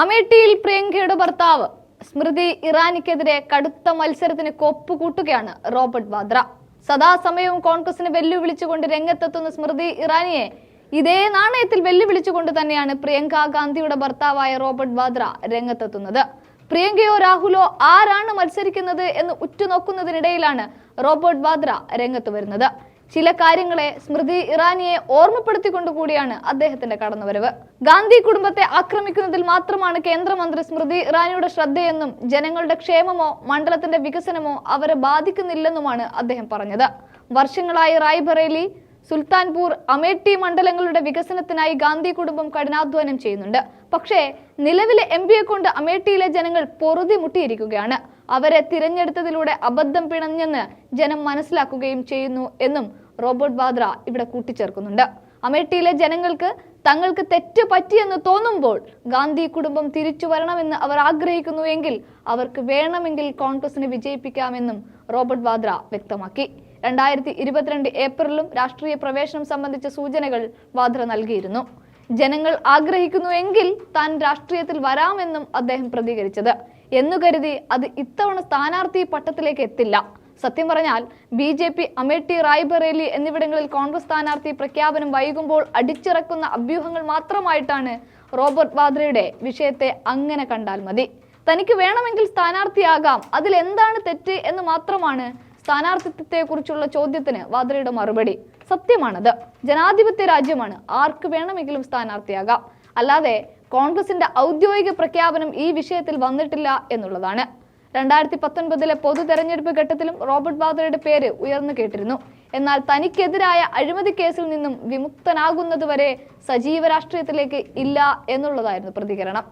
അമേഠിയിൽ പ്രിയങ്കയുടെ ഭർത്താവ് സ്മൃതി ഇറാനിക്കെതിരെ കടുത്ത മത്സരത്തിന് കൊപ്പുകൂട്ടുകയാണ് റോബർട്ട് വാദ്ര. സദാസമയവും കോൺഗ്രസിനെ വെല്ലുവിളിച്ചുകൊണ്ട് രംഗത്തെത്തുന്ന സ്മൃതി ഇറാനിയെ ഇതേ നാണയത്തിൽ വെല്ലുവിളിച്ചുകൊണ്ട് തന്നെയാണ് പ്രിയങ്ക ഗാന്ധിയുടെ ഭർത്താവായ റോബർട്ട് വാദ്ര രംഗത്തെത്തുന്നത്. പ്രിയങ്കയോ രാഹുലോ ആരാണ് മത്സരിക്കുന്നത് എന്ന് ഉറ്റുനോക്കുന്നതിനിടയിലാണ് റോബർട്ട് വാദ്ര രംഗത്ത് വരുന്നത്. ചില കാര്യങ്ങളെ സ്മൃതി ഇറാനിയെ ഓർമ്മപ്പെടുത്തിക്കൊണ്ടു കൂടിയാണ് അദ്ദേഹത്തിന്റെ കടന്നുവരവ്. ഗാന്ധി കുടുംബത്തെ ആക്രമിക്കുന്നതിൽ മാത്രമാണ് കേന്ദ്രമന്ത്രി സ്മൃതി ഇറാനിയുടെ ശ്രദ്ധയെന്നും ജനങ്ങളുടെ ക്ഷേമമോ മണ്ഡലത്തിന്റെ വികസനമോ അവരെ ബാധിക്കുന്നില്ലെന്നുമാണ് അദ്ദേഹം പറഞ്ഞത്. വർഷങ്ങളായി റായ്ബറേലി സുൽത്താൻപൂർ അമേട്ടി മണ്ഡലങ്ങളുടെ വികസനത്തിനായി ഗാന്ധി കുടുംബം കഠിനാധ്വാനം ചെയ്യുന്നുണ്ട്. പക്ഷേ നിലവിലെ എം പിയെ കൊണ്ട് അമേഠിയിലെ ജനങ്ങൾ പൊറുതി മുട്ടിയിരിക്കുകയാണ് അവരെ തിരഞ്ഞെടുത്തതിലൂടെ അബദ്ധം പിണഞ്ഞെന്ന് ജനം മനസ്സിലാക്കുകയും ചെയ്യുന്നു എന്നും റോബർട്ട് വാദ്ര ഇവിടെ കൂട്ടിച്ചേർക്കുന്നുണ്ട്. അമേഠിയിലെ ജനങ്ങൾക്ക് തങ്ങൾക്ക് തെറ്റ് പറ്റിയെന്ന് തോന്നുമ്പോൾ ഗാന്ധി കുടുംബം തിരിച്ചു വരണമെന്ന് അവർ ആഗ്രഹിക്കുന്നു എങ്കിൽ അവർക്ക് വേണമെങ്കിൽ കോൺഗ്രസിനെ വിജയിപ്പിക്കാമെന്നും റോബർട്ട് വാദ്ര വ്യക്തമാക്കി. രണ്ടായിരത്തി ഇരുപത്തിരണ്ട് ഏപ്രിലും രാഷ്ട്രീയ പ്രവേശനം സംബന്ധിച്ച സൂചനകൾ വാദ്ര നൽകിയിരുന്നു. ജനങ്ങൾ ആഗ്രഹിക്കുന്നു എങ്കിൽ താൻ രാഷ്ട്രീയത്തിൽ വരാമെന്നും അദ്ദേഹം പ്രതികരിച്ചത്. എന്നു കരുതി അത് ഇത്തവണ സ്ഥാനാർത്ഥി പട്ടത്തിലേക്ക് എത്തില്ല. സത്യം പറഞ്ഞാൽ B J P Amethi Raebareli എന്നിവിടങ്ങളിൽ കോൺഗ്രസ് സ്ഥാനാർത്ഥി പ്രഖ്യാപനം വൈകുമ്പോൾ അടിച്ചിറക്കുന്ന അഭ്യൂഹങ്ങൾ മാത്രമായിട്ടാണ് റോബർട്ട് വാദ്രയുടെ വിഷയത്തെ അങ്ങനെ കണ്ടാൽ മതി. തനിക്ക് വേണമെങ്കിൽ സ്ഥാനാർത്ഥിയാകാം. അതിൽ എന്താണ് തെറ്റ് എന്ന് മാത്രമാണ് സ്ഥാനാർത്ഥിത്വത്തെക്കുറിച്ചുള്ള ചോദ്യത്തിന് വാദ്രയുടെ മറുപടി. സത്യമാണത്. ജനാധിപത്യ രാജ്യമാണ്. ആർക്ക് വേണമെങ്കിലും സ്ഥാനാർത്ഥിയാകാം. അല്ലാതെ കോൺഗ്രസിന്റെ ഔദ്യോഗിക പ്രഖ്യാപനം ഈ വിഷയത്തിൽ വന്നിട്ടില്ല എന്നുള്ളതാണ്. രണ്ടായിരത്തി പത്തൊൻപതിലെ പൊതു തെരഞ്ഞെടുപ്പ് ഘട്ടത്തിലും റോബർട്ട് വാദ്രയുടെ പേര് ഉയർന്നു കേട്ടിരുന്നു. എന്നാൽ തനിക്കെതിരായ അഴിമതി കേസിൽ നിന്നും വിമുക്തനാകുന്നതുവരെ സജീവ രാഷ്ട്രീയത്തിലേക്ക് ഇല്ല എന്നുള്ളതായിരുന്നു പ്രതികരണം.